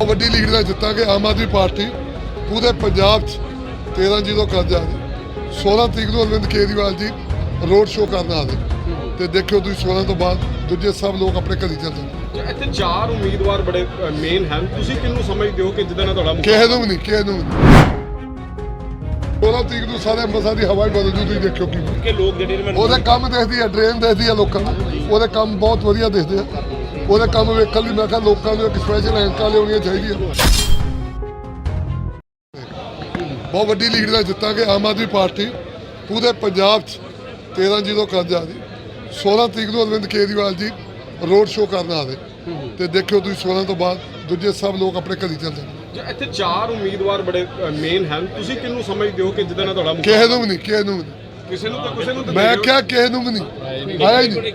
ਉਹ ਵੱਡੀ ਲੀਡ ਨਾਲ ਜਿੱਤਾਂਗੇ ਆਮ ਆਦਮੀ ਪਾਰਟੀ ਪੂਰੇ ਪੰਜਾਬ 'ਚ 13 ਜ਼ਿਲ੍ਹੋਂ ਕਰ ਜਾ। ਰਹੀ 16 ਤਰੀਕ ਨੂੰ ਅਰਵਿੰਦ ਕੇਜਰੀਵਾਲ ਜੀ ਰੋਡ ਸ਼ੋਅ ਕਰਨ ਆ ਰਹੇ ਤੇ ਦੇਖਿਓ ਤੁਸੀਂ 16 ਤੋਂ ਬਾਅਦ ਦੂਜੇ ਸਭ ਲੋਕ ਆਪਣੇ ਘਰੀ ਚੱਲ ਜਾਣਗੇ ਇੱਥੇ ਚਾਰ ਉਮੀਦਵਾਰ ਬੜੇ ਮੇਨ ਹਨ। ਤੁਸੀਂ ਕਿਹਨੂੰ ਸਮਝਦੇ ਹੋ ਕਿ ਜਿਹਦੇ ਨਾਲ ਤੁਹਾਡਾ ਕਿਸੇ ਨੂੰ ਵੀ ਨਹੀਂ ਕਿਸੇ ਨੂੰ 16 ਤਰੀਕ ਨੂੰ ਸਾਰੇ ਅੰਮ੍ਰਿਤਸਰ ਦੀ ਹਵਾ ਹੀ ਬਦਲ ਜੂ ਤੁਸੀਂ ਦੇਖਿਓ ਕੀ ਕਿ ਲੋਕ ਜਿਹੜੇ ਉਹਦੇ ਕੰਮ ਦੇਖਦੀ ਹੈ ਡਰੇਨ ਦੇਖਦੀ ਹੈ ਲੋਕਾਂ ਉਹਦੇ ਕੰਮ ਬਹੁਤ ਵਧੀਆ ਦੇਖਦੇ ਆ। ਉਹਦੇ ਕੰਮ ਵੇਖਣ ਲਈ ਮੈਂ ਕਿਹਾ ਲੋਕਾਂ ਨੂੰ ਇੱਕ ਸਪੈਸ਼ਲ ਐਂਕਾਂ ਲਿਆਉਣੀਆਂ ਚਾਹੀਦੀਆਂ। ਬਹੁਤ ਵੱਡੀ ਲੀਡ ਨਾਲ ਜਿੱਤਾਂਗੇ ਆਮ ਆਦਮੀ ਪਾਰਟੀ ਪੂਰੇ ਪੰਜਾਬ 'ਚ 13 ਜ਼ਿਲ੍ਹੋਂ ਕਰ ਜਾ ਰਹੀ। 16 ਤਰੀਕ ਨੂੰ ਅਰਵਿੰਦ ਕੇਜਰੀਵਾਲ ਜੀ ਰੋਡ ਸ਼ੋਅ ਕਰਨ ਆ ਰਹੇ। ਤੇ ਦੇਖਿਓ ਤੁਸੀਂ 16 ਤੋਂ ਬਾਅਦ ਦੂਜੇ ਸਭ ਲੋਕ ਆਪਣੇ ਘਰੀ ਚੱਲ ਜਾਣਗੇ ਇੱਥੇ ਚਾਰ ਉਮੀਦਵਾਰ ਬੜੇ ਮੇਨ ਹਨ। ਤੁਸੀਂ ਕਿਹਨੂੰ ਸਮਝਦੇ ਹੋ ਕਿ ਜਿਹਦੇ ਨਾਲ ਤੁਹਾਡਾ ਕਿਸੇ ਨੂੰ ਵੀ ਨਹੀਂ ਕਿਸੇ ਨੂੰ ਕਿਸੇ ਨੂੰ ਤਾਂ ਕਿਸੇ ਨੂੰ ਮੈਂ ਦੇ। ਕਿਹਾ ਕਿਸੇ ਨੂੰ ਵੀ ਨਹੀਂ। ਆਇਆ ਹੀ ਨਹੀਂ।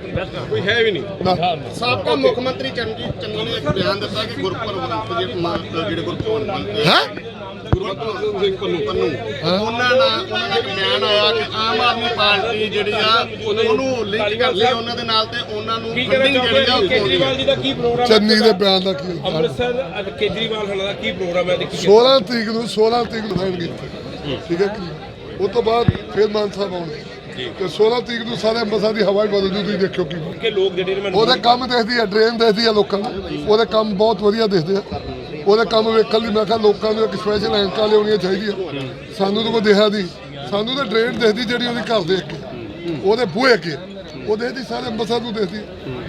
ਕੋਈ ਹੈ ਵੀ ਨਹੀਂ। ਨਾ। ਸਾਬਕਾ ਮੁੱਖ ਮੰਤਰੀ ਚਰਨਜੀਤ ਚੰਨੀ ਨੇ ਇੱਕ ਬਿਆਨ ਦਿੱਤਾ ਕਿ ਗੁਰਪੁਰਬ ਜਿਹੜੇ ਹੈ ਗੁਰਬਖਸ਼ ਸਿੰਘ ਪੰਨੂ ਪੰਨੂ ਉਹਨਾਂ ਦਾ ਉਹਨਾਂ ਦਾ ਇੱਕ ਬਿਆਨ ਆਇਆ ਕਿ ਆਮ ਆਦਮੀ ਪਾਰਟੀ ਜਿਹੜੀ ਆ ਉਹਨੂੰ ਲਿੰਕ ਕਰ ਲਈ ਉਹਨਾਂ ਦੇ ਨਾਲ ਤੇ ਉਹਨਾਂ ਨੂੰ ਫੰਡਿੰਗ ਜਿਹੜੀ ਆ ਉਹ ਕੇਜਰੀਵਾਲ ਜੀ ਦਾ ਕੀ ਪ੍ਰੋਗਰਾਮ ਹੈ? ਚੰਨੀ ਦੇ ਬਿਆਨ ਦਾ ਕੀ ਹੋਇਆ? ਅੰਮ੍ਰਿਤਸਰ ਅੱਜ ਕੇਜਰੀਵਾਲ ਹਣਾ ਦਾ ਕੀ ਪ੍ਰੋਗਰਾਮ ਹੈ? ਤੇ ਕੀ 16 ਤਰੀਕ ਨੂੰ 16 ਤਰੀਕ ਨੂੰ ਰਹਿਣਗੇ ਇੱਥੇ ਠੀਕ ਹੈ ਕਿ ਉਸ ਤੋਂ ਬਾਅਦ ਫਿਰ ਮਾਨ ਸਾਹਿਬ ਆਉਣਗੇ। ਤੇ 16 ਤਰੀਕ ਨੂੰ ਸਾਰੇ ਅੰਮ੍ਰਿਤਸਰ ਦੀ ਹਵਾ ਹੀ ਬਦਲ ਜੂ ਤੁਸੀਂ ਦੇਖਿਓ ਕੀ। ਕਿ ਲੋਕ ਜਿਹੜੇ ਨੇ ਮੈਨੂੰ ਉਹਦੇ ਕੰਮ ਦੇਖਦੀ ਹੈ ਡਰੇਨ ਦੇਖਦੀ ਹੈ ਲੋਕਾਂ ਨੂੰ ਉਹਦੇ ਕੰਮ ਬਹੁਤ ਵਧੀਆ ਦੇਖਦੇ ਆ। ਉਹਦੇ ਕੰਮ ਵੇਖਣ ਲਈ ਮੈਂ ਕਿਹਾ ਲੋਕਾਂ ਨੂੰ ਇੱਕ ਸਪੈਸ਼ਲ ਐਂਕਾਂ ਲਿਆਉਣੀਆਂ ਚਾਹੀਦੀਆਂ। ਸਾਨੂੰ ਤਾਂ ਕੋਈ ਦਿਖਿਆ ਨਹੀਂ। ਸਾਨੂੰ ਤਾਂ ਡਰੇਨ ਦੇਖਦੀ ਜਿਹੜੀ ਉਹਦੇ ਘਰ ਦੇ ਅੱਗੇ ਉਹਦੇ ਬੂਹੇ ਅੱਗੇ। ਉਹ ਦੇਖਦੀ ਸਾਰੇ ਅੰਮ੍ਰਿਤਸਰ ਨੂੰ ਦੇਖਦੀ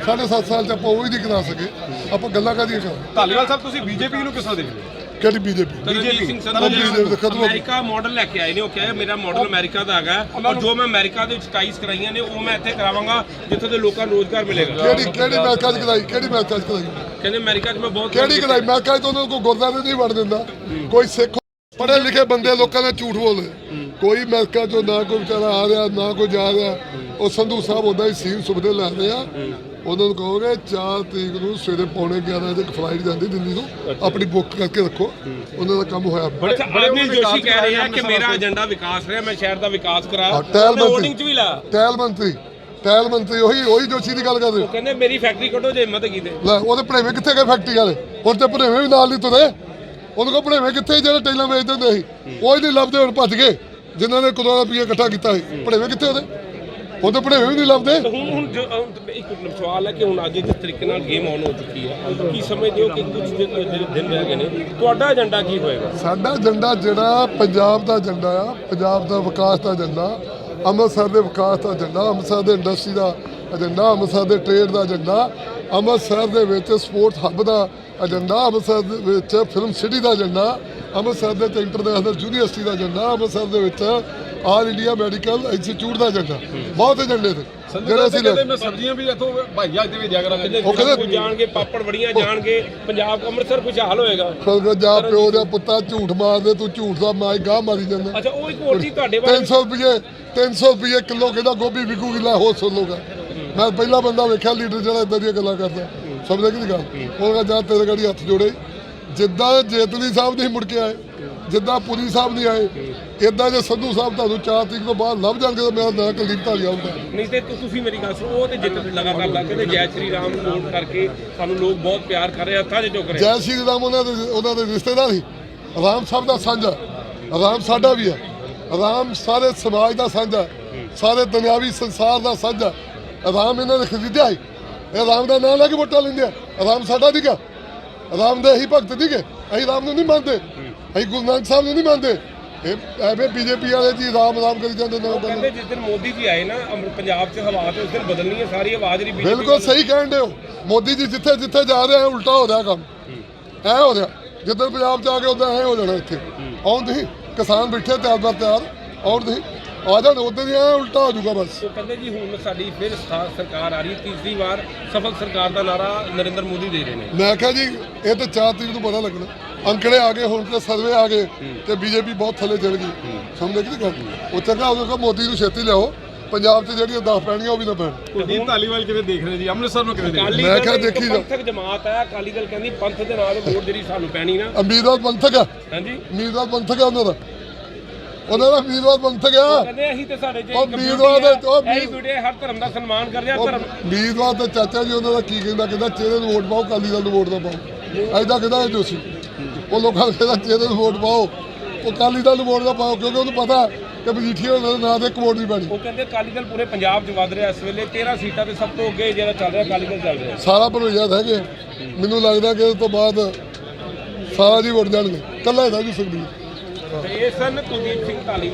ਸਾਢੇ ਸੱਤ ਸਾਲ ਚ ਆਪਾਂ ਉਹ ਹੀ ਨਹੀਂ ਕਰਾ ਸਕੇ ਆਪਾਂ ਗੱਲਾਂ ਕਾਦੀਆਂ ਕਰ ਧਾਲੀਵਾਲ ਸਾਹਿਬ ਤੁਸੀਂ ਬੀਜੇਪੀ ਨੂੰ ਕਿਸ ਤਰ੍ਹਾਂ ਦੇਖਦੇ ਹੋ? ਕਿਹੜੀ ਬੀਜੇਪੀ ਤਰਨਜੀਤ ਸਿੰਘ ਸੰਧੂ ਜੀ। BJP ਦਾ ਖਤਮ ਹੋ ਗਿਆ। ਅਮਰੀਕਾ ਮਾਡਲ ਲੈ ਕੇ ਆਏ ਨੇ ਉਹ ਕਹੇ ਮੇਰਾ ਮਾਡਲ ਅਮਰੀਕਾ ਦਾ ਹੈਗਾ ਔਰ ਜੋ ਮੈਂ ਅਮਰੀਕਾ ਦੇ ਵਿੱਚ ਟਾਈਸ ਕਰਾਈਆਂ ਨੇ ਉਹ ਮੈਂ ਇੱਥੇ ਕਰਾਵਾਂਗਾ ਜਿੱਥੇ ਦੇ ਲੋਕਾਂ ਨੂੰ ਰੋਜ਼ਗਾਰ ਮਿਲੇਗਾ। ਕਿਹੜੀ ਕਿਹੜੀ ਮੈਚਾਂ ਚ ਕਰਾਈ? ਕਿਹੜੀ ਮੈਚਾਂ ਚ ਕਰਾਈ? ਕਹਿੰਦੇ ਅਮਰੀਕਾ 'ਚ ਮੈਂ ਬਹੁਤ ਕਿਹੜੀ ਕਰਾਈ? ਮੈਂ ਕਹਾਂ ਤਾਂ ਉਹਨਾਂ ਨੂੰ ਕੋਈ ਗੁਰਦਾਰੇ ਨਹੀਂ ਵੜ ਦਿੰਦਾ। ਕੋਈ ਸਿੱਖ ਪੜ੍ਹੇ ਲਿਖੇ ਬੰਦੇ ਲੋਕਾਂ ਦਾ ਝੂਠ ਬੋਲਦੇ ਕੋਈ ਅਮਰੀਕਾ ਚੋਂ ਨਾ ਕੋਈ ਵਿਚਾਰਾ ਆ ਰਿਹਾ ਨਾ ਕੋਈ ਜਾ ਰਿਹਾ। ਉਹ ਸੰਧੂ ਸਾਹਿਬ ਉਹਦਾ ਹੀ ਸੀਨ ਸੁਭਦੇ ਲੈਂਦੇ ਆ। ਉਹਨਾਂ ਨੂੰ ਕਹੋਗੇ 4 ਤਰੀਕ ਨੂੰ ਸਵੇਰੇ ਪੌਣੇ 11 ਵਜੇ ਇੱਕ ਫਲਾਈਟ ਜਾਂਦੀ ਦਿੱਲੀ ਨੂੰ। ਆਪਣੀ ਬੁੱਕ ਕਰਕੇ ਰੱਖੋ। ਉਹਨਾਂ ਦਾ ਕੰਮ ਹੋਇਆ। ਅੱਛਾ ਅਰਵਿੰਦ ਜੋਸ਼ੀ ਕਹਿ ਰਹੇ ਆ ਕਿ ਮੇਰਾ ਏਜੰਡਾ ਵਿਕਾਸ ਰਿਹਾ ਮੈਂ ਸ਼ਹਿਰ ਦਾ ਵਿਕਾਸ ਕਰਾ ਉਹਨੇ ਮੰਤਰੀ। 'ਚ ਵੀ ਲਾ। ਟੈਲ ਮੰਤਰੀ। ਟੈਲ ਮੰਤਰੀ ਉਹੀ ਉਹੀ ਜੋਸ਼ੀ ਦੀ ਗੱਲ ਕਰਦੇ ਹੋ। ਕਹਿੰਦੇ ਮੇਰੀ ਫੈਕਟਰੀ ਕੱਢੋ ਜੇ ਹਿੰਮਤ ਕੀਤੀ ਲੈ ਉਹਦੇ ਭਣੇਵੇਂ ਕਿੱਥੇ ਗਏ ਫੈਕਟਰੀ ਵਾਲੇ? ਹੁਣ ਤੇ ਭਣੇਵੇਂ ਵੀ ਨਾਲ ਨਹੀਂ ਤੁਰੇ। ਉਹਦੇ ਕੋਲ ਭਣੇਵੇਂ ਕਿੱਥੇ ਜਿਹੜੇ ਟੈਲਾਂ ਵੇਚਦੇ ਹੁੰਦੇ ਸੀ? ਉਹ ਹੀ ਨਹੀਂ ਲੱਭਦੇ ਹੁਣ ਭੱਜ ਗਏ। ਜਿਨ੍ਹਾਂ ਨੇ ਕਰੋੜਾਂ ਰੁਪਏ ਇਕੱਠਾ ਕੀਤਾ ਸੀ। ਭਣੇਵੇਂ ਕਿੱਥੇ ਉਹਦੇ? ਉਹਦੇ ਭਣੇਵੇਂ ਵੀ ਨਹੀਂ ਲੱਭਦੇ। ਹੁਣ ਹੁਣ ਜੋ ਅਹ ਇੱਕ ਸਵਾਲ ਹੈ ਕਿ ਹੁਣ ਅੱਜ ਜਿਸ ਤਰੀਕੇ ਨਾਲ ਗੇਮ ਆਨ ਹੋ ਚੁੱਕੀ ਹੈ ਕੀ ਸਮਝਦੇ ਹੋ ਕਿ ਕੁਝ ਦਿਨ ਜਿਹੜੇ ਦਿਨ ਰਹਿ ਗਏ ਨੇ? ਤੁਹਾਡਾ ਏਜੰਡਾ ਕੀ ਹੋਏਗਾ? ਸਾਡਾ ਏਜੰਡਾ ਜਿਹੜਾ ਪੰਜਾਬ ਦਾ ਏਜੰਡਾ ਆ ਪੰਜਾਬ ਦਾ ਵਿਕਾਸ ਦਾ ਏਜੰਡਾ ਅੰਮ੍ਰਿਤਸਰ ਦੇ ਵਿਕਾਸ ਦਾ ਏਜੰਡਾ ਅੰਮ੍ਰਿਤਸਰ ਦੇ ਇੰਡਸਟਰੀ ਦਾ ਏਜੰਡਾ ਅੰਮ੍ਰਿਤਸਰ ਦੇ ਟ੍ਰੇਡ ਦਾ ਏਜੰਡਾ ਅੰਮ੍ਰਿਤਸਰ ਦੇ ਵਿੱਚ ਸਪੋਰਟਸ ਹੱਬ ਦਾ ਏਜੰਡਾ ਅੰਮ੍ਰਿਤਸਰ ਦੇ ਵਿੱਚ ਫਿਲਮ ਸਿਟੀ ਦਾ ਏਜੰਡਾ ਅੰਮ੍ਰਿਤਸਰ ਦੇ ਇੰਟਰਨੈਸ਼ਨਲ ਯੂਨੀਵਰਸਿਟੀ ਦਾ ਏਜੰਡਾ ਅੰਮ੍ਰਿਤਸਰ ਦੇ ਵਿੱਚ ਆਲ ਇੰਡੀਆ ਮੈਡੀਕਲ ਇੰਸਟੀਚਿਊਟ ਦਾ ਏਜੰਡਾ ਬਹੁਤ ਏਜੰਡੇ ਨੇ ਜਿਹੜੇ ਅਸੀਂ ਮੈਂ ਸਬਜ਼ੀਆਂ ਵੀ ਇੱਥੋਂ ਭਾਈਆ ਦੇ ਵੀ ਦਿਆ ਕਰਾਂਗੇ। ਉਹ ਕਹਿੰਦੇ- ਜਾਣਗੇ ਪਾਪੜ ਵੜੀਆਂ ਜਾਣਗੇ ਪੰਜਾਬ ਅੰਮ੍ਰਿਤਸਰ ਖੁਸ਼ਹਾਲ ਹੋਏਗਾ। ਜਾ ਪਿਓ ਦੇ ਪੁੱਤਾ ਝੂਠ ਮਾਰਦੇ ਤੂੰ ਝੂਠ ਦਾ ਮਾਈ ਗਾਹ ਮਾਰੀ ਜਾਂਦਾ। ਅੱਛਾ ਉਹ ਇੱਕ ਹੋਰ ਚੀਜ਼ ਤੁਹਾਡੇ ਬਾਰੇ 300 ਰੁਪਏ 300 ਰੁਪਏ ਕਿਲੋ ਕਹਿੰਦਾ ਗੋਭੀ ਵਿਕੂਗੀ ਲੈ ਹੋਰ ਸੁਣ ਲੋਗਾ ਮੈਂ ਪਹਿਲਾ ਬੰਦਾ ਵੇਖਿਆ ਲੀਡਰ ਜਿਹੜਾ ਇਦਾਂ ਦੀਆਂ ਗੱਲਾਂ ਕਰਦਾ। ਕਿ ਨਹੀਂ ਗੱਲ? ਉਹ ਕਹਿੰਦਾ ਜਾ ਤੇਰੇ ਗਾੜੀ ਹੱਥ ਜੋੜੇ। ਜਿੱਦਾਂ ਜੇਤਲੀ ਸਾਹਿਬ ਨਹੀਂ ਮੁੜ ਕੇ ਆਏ ਜਿੱਦਾਂ ਪੁਰੀ ਸਾਹਿਬ ਨਹੀਂ ਆਏ ਇਦਾਂ ਜੇ ਸੰਧੂ ਸਾਹਿਬ ਤੁਹਾਨੂੰ 4 ਤਰੀਕ ਤੋਂ ਬਾਅਦ ਲੱਭ ਜਾਣਗੇ ਤਾਂ ਮੇਰਾ ਨਾਂ ਕੁਲਦੀਪ ਢਾਲੀਆ ਹੁੰਦਾ। ਨਹੀਂ ਤੇ ਤੁ- ਤੁਸੀਂ ਮੇਰੀ ਗੱਲ ਸੁਣੋ ਉਹ ਤੇ ਜਿੱਤ ਲਗਾਤਾਰ ਲੱਗ ਕਹਿੰਦੇ ਜੈ ਸ਼੍ਰੀ ਰਾਮ ਨੂੰ ਵੋਟ ਕਰਕੇ ਸਾਨੂੰ ਲੋਕ ਬਹੁਤ ਪਿਆਰ ਕਰ ਰਹੇ ਹੱਥਾਂ 'ਚ ਰਹੇ ਜੈ ਸ਼੍ਰੀ ਰਾਮ ਉਹਨਾਂ ਦੇ ਉਹਨਾਂ ਦੇ ਰਿਸ਼ਤੇਦਾਰ ਸੀ ਰਾਮ ਸਭ ਦਾ ਸਾਂਝਾ ਰਾਮ ਸਾਡਾ ਵੀ ਹੈ। ਰਾਮ ਸਾਰੇ ਸਮਾਜ ਦਾ ਸਾਂਝਾ ਸਾਰੇ ਦੁਨਿਆਵੀ ਸੰਸਾਰ ਦਾ ਸਾਂਝਾ। ਰਾਮ ਇਹਨਾਂ ਨੇ ਖਰੀਦਿਆ ਸੀ। ਇਹ ਰਾਮ ਦਾ ਨਾਮ ਲੈ ਕੇ ਵੋਟਾਂ ਲੈਂਦੇ ਆ। ਰਾਮ ਸਾਡਾ ਦੀਗਾ ਰਾਮ ਦੇ ਹੀ ਭਗਤ ਦੀਗੇ ਅਸੀਂ ਰਾਮ ਨੂੰ ਨਹੀਂ ਮੰਨਦੇ। ਅਸੀਂ ਗੁਰੂ ਨਾਨਕ ਸਾਹਿਬ ਨੂੰ ਨਹੀਂ ਮੰਨਦੇ। ਇਹ ਐਵੇਂ ਬੀਜੇਪੀ ਵਾਲੇ ਜੀ ਰਾਮ ਰਾਮ ਕਰੀ ਜਾਂਦੇ ਨਾ ਕਹਿੰਦੇ ਜਿਸ ਦਿਨ ਮੋਦੀ ਜੀ ਆਏ ਨਾ ਅੰਮ੍ਰਿ- ਪੰਜਾਬ 'ਚ ਹਵਾ ਤੇ ਉਸ ਦਿਨ ਬਦਲਣੀ ਹੈ ਸਾਰੀ ਆਵਾਜ਼ ਦੀ BJP ਬਿਲਕੁਲ ਸਹੀ ਕਹਿਣ ਦੇ ਹੋ। ਮੋਦੀ ਜੀ ਜਿੱਥੇ ਜਿੱਥੇ ਜਾ ਰਹੇ ਆ ਉਲਟਾ ਹੋ ਰਿਹਾ ਕੰਮ। ਐ ਹੋ ਰਿਹਾ। ਜਿੱਦਾਂ ਪੰਜਾਬ ਚ ਆ ਕੇ ਉਦਾਂ ਐ ਹੋ ਜਾਣਾ ਇੱਥੇ। ਆਉਣ ਤੁਸੀਂ ਕਿਸਾਨ ਬੈਠੇ ਤਿਆਰ ਬਰ ਤਿਆਰ। ਆਉਣ ਤੁਸੀਂ ਆ ਜਾਣ ਉਦੋਂ ਹੀ ਐ ਉਲਟਾ ਹੋ ਜਾਊਗਾ ਬਸ। ਉਹ ਕਹਿੰਦੇ ਜੀ ਹੁਣ ਸਾਡੀ ਫਿਰ ਸਥਾ- ਸਰਕਾਰ ਆ ਰਹੀ ਹੈ ਤੀਸਰੀ ਵਾਰ ਸਫਲ ਸਰਕਾਰ ਦਾ ਨਾਰਾ ਨਰਿੰਦਰ ਮੋਦੀ ਦੇ ਰਹੇ ਨੇ। ਮੈਂ ਕਿਹਾ ਜੀ ਇਹ ਤਾਂ 4 ਤਰੀਕ ਨੂੰ ਪਤਾ ਲੱਗਣਾ। ਅੰਕੜੇ ਆ ਗਏ ਹੁਣ ਤੇ ਸਰਵੇ ਆ ਗਏ ਤੇ ਬੀਜੇਪੀ ਬਹੁਤ ਥੱਲੇ ਚਲ ਗਈ। ਸਮਝਦੇ ਕਿ ਨਹੀਂ ਗੱਲ? ਉਹ ਚੰਗਾ ਉਹ ਕਹੋ ਮੋਦੀ ਨੂੰ ਛੇਤੀ ਲਿਆਓ। ਪੰਜਾਬ 'ਚ ਜਿਹੜੀਆਂ 10 ਪੈਣੀਆਂ ਉਹ ਵੀ ਨਾ ਪੈਣ। ਕੁਲਦੀਪ ਧਾਲੀਵਾਲ ਕਿਵੇਂ ਦੇਖ ਰਹੇ ਜੀ? ਅੰਮ੍ਰਿਤਸਰ ਨੂੰ ਕਿਵੇਂ ਦੇਖ ਰਹੇ? ਅਕਾਲੀ ਮੈਂ ਦਲ ਕਿਹਾ ਇੱਕ ਦੇਖੀ ਜਾ। ਪੰਥਕ ਜਮਾਤ ਹੈ ਅਕਾਲੀ ਦਲ ਕਹਿੰਦੀ ਪੰਥ ਦੇ ਨਾਲ ਵੋਟ ਜਿਹੜੀ ਸਾਨੂੰ ਪੈਣੀ ਨਾ। ਉਮੀਦਵਾਰ ਪੰਥਕ ਆ ਹਾਂਜੀ। ਉਮੀਦਵਾਰ ਪੰਥਕ ਆ ਉਹਨਾਂ ਦਾ। ਉਹਨਾਂ ਦਾ ਉਮੀਦਵਾਰ ਪੰਥਕ ਆ ਕਹਿੰਦੇ ਅਸੀਂ ਤੇ ਸਾਡੇ ਚ ਉਹ ਇੱਕ ਉਮੀਦਵਾਰ beauty ਹੈ, ਦੇ- ਉਹ beauty ਹੈ, ਹਰ ਧਰਮ ਦਾ ਸਨਮਾਨ ਕਰਦੇ ਆ ਧਰਮ ਉਮੀਦਵਾਰ ਤੇ ਚਾਚਾ ਜੀ ਉਹਨਾਂ ਦਾ ਕੀ ਕਹਿੰਦਾ? ਕਹਿੰਦਾ ਚਿਹਰੇ ਨੂੰ ਵੋਟ ਪਾਓ ਕਾਲੀ ਦਲ ਨੂੰ ਵੋਟ ਨਾ ਪਾਓ। ਐਦਾਂ ਕਹਿੰਦਾ ਇਹ ਜੋਸ਼ੀ ਉਹ ਲੋਕਾਂ ਨੂੰ ਕਹਿੰਦਾ ਜਿਹਦੇ ਨੂੰ ਵੋਟ ਪਾਓ ਉਹ ਅਕਾਲੀ ਦਲ ਨੂੰ ਵੋਟ ਨਾ ਪਾਓ ਕਿਉਂਕਿ ਉਹਨੂੰ ਪਤਾ ਕਿ ਮਜੀਠੀਆ ਉਹਨਾਂ ਦੇ ਨਾਂ ਤੇ ਇੱਕ ਵੋਟ ਨਹੀਂ ਪੈਣੀ। ਉਹ ਕਹਿੰਦੇ ਅਕਾਲੀ ਦਲ ਪੂਰੇ ਪੰਜਾਬ 'ਚ ਵੱਧ ਰਿਹਾ ਇਸ ਵੇਲੇ। 13 ਸੀਟਾਂ ਤੇ ਸਭ ਤੋਂ ਅੱਗੇ ਜਿਹੜਾ ਚੱਲ ਰਿਹਾ ਅਕਾਲੀ ਦਲ ਚੱਲ ਰਿਹਾ। ਸਾਰਾ ਭਰੋਈਆ ਹੈਗੇ। ਮੈਨੂੰ ਲੱਗਦਾ ਕਿ ਇਸ ਤੋਂ ਬਾਅਦ ਸਾਰਾ ਜੀ ਵੋਟ ਜਾਣਗੇ। ਕੱਲਾ ਹੀ ਜੀ ਸੁਖਬੀਰ ਤੇ ਇਹ ਸਨ ਕੁਲਦੀਪ ਸਿੰਘ ਧਾਲੀਵਾਲ